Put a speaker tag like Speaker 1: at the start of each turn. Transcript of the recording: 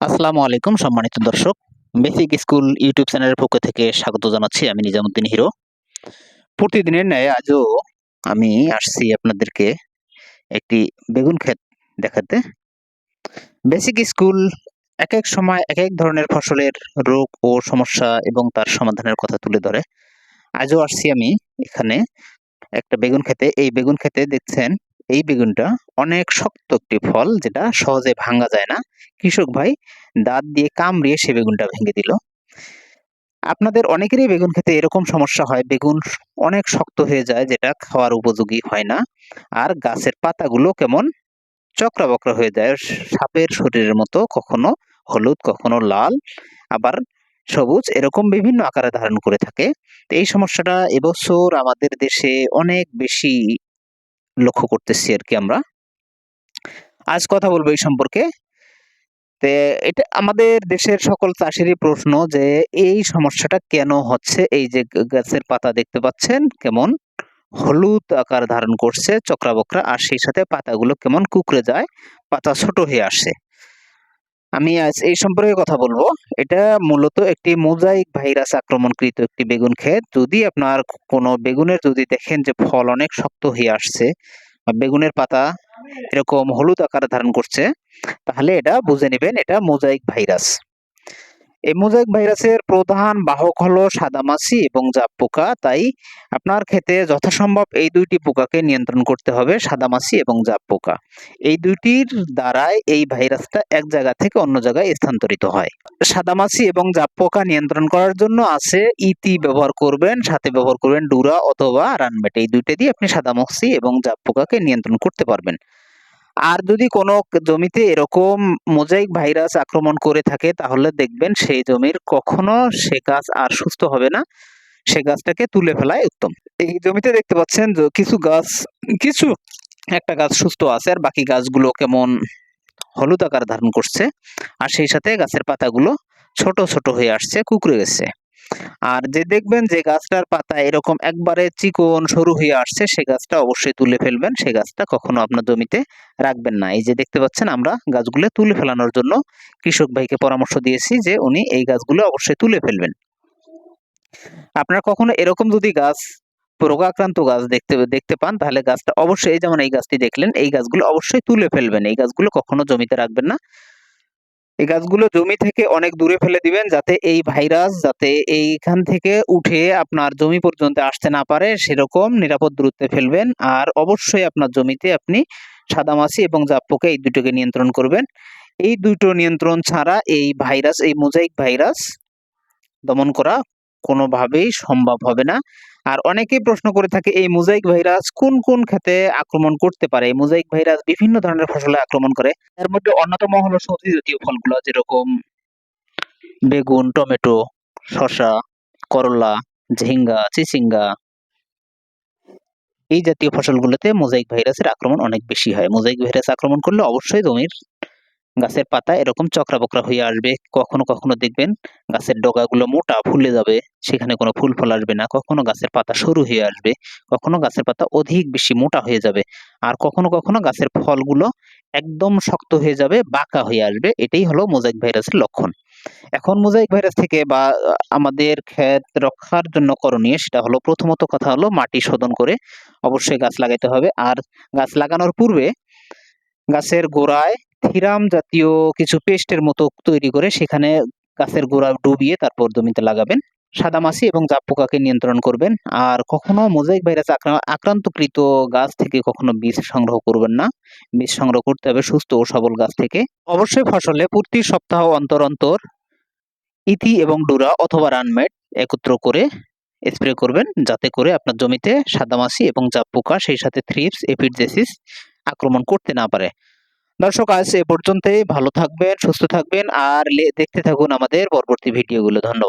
Speaker 1: আসসালামু আলাইকুম, সম্মানিত দর্শক। বেসিক স্কুল ইউটিউব চ্যানেলের পক্ষ থেকে স্বাগত জানাচ্ছি। আমি নিজামুদ্দিন হিরো। প্রতিদিনের ন্যায় আজও আমি আসছি আপনাদেরকে একটি বেগুন ক্ষেত দেখাতে। বেসিক স্কুল এক এক সময় এক এক ধরনের ফসলের রোগ ও সমস্যা এবং তার সমাধানের কথা তুলে ধরে। আজও আসছি আমি এখানে একটা বেগুন খেতে এই বেগুন খেতে দেখছেন এই বেগুনটা অনেক শক্ত একটি ফল যেটা সহজে ভাঙা যায় না। কৃষক ভাই, দাঁত দিয়ে কামড়িয়ে সে বেগুনটা ভেঙে দিল। আপনাদের অনেকেরই বেগুন খেতে এরকম সমস্যা হয়, বেগুন অনেক শক্ত হয়ে যায় যেটা খাওয়ার উপযোগী হয় না। আর গাছের পাতাগুলো কেমন চক্রাবক্রা হয়ে যায়। সাপের শরীরের মতো কখনো হলুদ, কখনো লাল, আবার সবুজ এরকম বিভিন্ন আকারে ধারণ করে থাকে। তো এই সমস্যাটা এবছর আমাদের দেশে অনেক বেশি লক্ষ্য করতেছি আর কি আমরা। আজ কথা বলব এই সম্পর্কে। এটা আমাদের দেশের সকল চাষিরই প্রশ্ন যে, এই সমস্যাটা কেন হচ্ছে? এই যে গাছের পাতা দেখতে পাচ্ছেন? কেমন হলুদ আকার ধারণ করছে, চক্রাবক্রা, আর সেই সাথে পাতাগুলো কেমন কুকড়ে যায়? পাতা ছোট হয়ে আসে আমি আজ এই সম্পর্কে কথা বলব। এটা মূলত একটি মোজাইক ভাইরাস আক্রমণকৃত একটি বেগুন ক্ষেত। যদি আপনার কোনো বেগুনের যদি দেখেন যে ফল অনেক শক্ত হয়ে আসছে বেগুনের পাতা এরকম হলুদ আকার ধারণ করছে, তাহলে এটা বুঝে নেবেন এটা মোজাইক ভাইরাস। এই মোজাইক ভাইরাসের প্রধান বাহক হলো সাদামাছি এবং জাপ পোকা, তাই আপনার ক্ষেতে যথাসম্ভব এই দুইটি পোকাকে নিয়ন্ত্রণ করতে হবে সাদামাছি এবং জাপ পোকা। এই দুইটির দ্বারাই এই ভাইরাসটা এক জায়গা থেকে অন্য জায়গায় স্থানান্তরিত হয়। সাদামাছি এবং জাপ পোকা নিয়ন্ত্রণ করার জন্য আছে ইতি ব্যবহার করবেন, সাথে ব্যবহার করবেন ডুরা অথবা রানমেট এই দুইটা দিয়ে আপনি সাদামাছি এবং জাপ পোকাকে নিয়ন্ত্রণ করতে পারবেন। আর যদি কোনো জমিতে এরকম মোজাইক ভাইরাস আক্রমণ করে থাকে, তাহলে দেখবেন সেই জমির কখনো সে গাছ আর সুস্থ হবে না। সে গাছটাকে তুলে ফেলাই উত্তম। এই জমিতে দেখতে পাচ্ছেন যে কিছু গাছ, কিছু, একটা গাছ সুস্থ আছে আর বাকি গাছগুলো কেমন হলুদ আকার ধারণ করছে। আর সেই সাথে গাছের পাতাগুলো ছোট ছোট হয়ে আসছে, কুকড়ে গেছে। আর যে দেখবেন যে গাছটার পাতা এরকম একবারে চিকন সরু হয়ে আসছে, সে গাছটা অবশ্যই তুলে ফেলবেন। সে গাছটা কখনো আপনার জমিতে রাখবেন না। এই যে দেখতে পাচ্ছেন আমরা গাছগুলো তুলে ফেলানোর জন্য কৃষক ভাইকে পরামর্শ দিয়েছি যে উনি এই গাছগুলো অবশ্যই তুলে ফেলবেন। আপনার কখনো এরকম যদি গাছ রোগাক্রান্ত গাছ দেখতে দেখতে পান, তাহলে গাছটা অবশ্যই যেমন এই গাছটি দেখলেন, এই গাছগুলো অবশ্যই তুলে ফেলবেন। এই গাছগুলো কখনো জমিতে রাখবেন না। এই গাছগুলো জমি থেকে অনেক দূরে ফেলে দিবেন যাতে এই ভাইরাস যাতে এইখান থেকে উঠে আপনার জমি পর্যন্ত আসতে না পারে, সেরকম নিরাপদ দূরত্বে ফেলবেন। আর অবশ্যই আপনার জমিতে আপনি সাদামাছি এবং জাপ্পোকে এই দুটোকে নিয়ন্ত্রণ করবেন। এই দুটো নিয়ন্ত্রণ ছাড়া এই ভাইরাস, এই মোজাইক ভাইরাস দমন করা কোনোভাবেই সম্ভব হবে না। আর অনেকেই প্রশ্ন করে থাকে, এই মোজাইক ভাইরাস কোন কোন খেতে আক্রমণ করতে পারে? এই মোজাইক ভাইরাস বিভিন্ন ধরনের ফসলে আক্রমণ করে। এর মধ্যে অন্যতম হলো সবজি জাতীয় ফলগুলো, যেরকম বেগুন, টমেটো, শসা, করলা, ঝিঙ্গা, চিচিঙ্গা। এই জাতীয় ফসলগুলোতে মোজাইক ভাইরাসের আক্রমণ অনেক বেশি হয়। মোজাইক ভাইরাস আক্রমণ করলে অবশ্যই জমির গাছের পাতা এরকম চক্রাবক্রা হয়ে আসবে। কখনো কখনো দেখবেন গাছের ডগাগুলো মোটা ফুলে যাবে, সেখানে কোনো ফুল ফল আসবে না। কখনো গাছের পাতা সরু হয়ে আসবে, কখনো গাছের পাতা অধিক বেশি মোটা হয়ে যাবে। আর কখনো কখনো গাছের ফলগুলো একদম শক্ত হয়ে যাবে, বাঁকা হয়ে আসবে। এটাই হলো মোজাইক ভাইরাসের লক্ষণ। এখন মোজাইক ভাইরাস থেকে বা আমাদের ক্ষেত রক্ষার জন্য করণীয় সেটা হলো প্রথমত কথা হলো মাটি শোধন করে অবশ্যই গাছ লাগাইতে হবে। আর গাছ লাগানোর পূর্বে গাছের গোড়ায় থিরাম জাতীয় কিছু পেস্টের মতো তৈরি করে সেখানে গাছের গোড়া ডুবিয়ে তারপর জমিতে লাগাবেন। সাদামাছি এবং জাপ পোকাকে নিয়ন্ত্রণ করবেন। আর কখনো মোজাইক ভাইরাস আক্রান্তকৃত গাছ থেকে কখনো বীজ সংগ্রহ করবেন না। বীজ সংগ্রহ করতে হবে সুস্থ ও সবল গাছ থেকে। অবশ্যই ফসলে প্রতি সপ্তাহ অন্তর অন্তর ইতি এবং ডুরা অথবা রানমেট একত্র করে স্প্রে করবেন। যাতে করে আপনার জমিতে সাদামাছি এবং জাপ পোকা সেই সাথে থ্রিপস এপিডজেসিস আক্রমণ করতে না পারে। দর্শক, আজ এ পর্যন্তই। ভালো থাকবেন, সুস্থ থাকবেন, আর দেখতে থাকুন আমাদের পরবর্তী ভিডিওগুলো। ধন্যবাদ।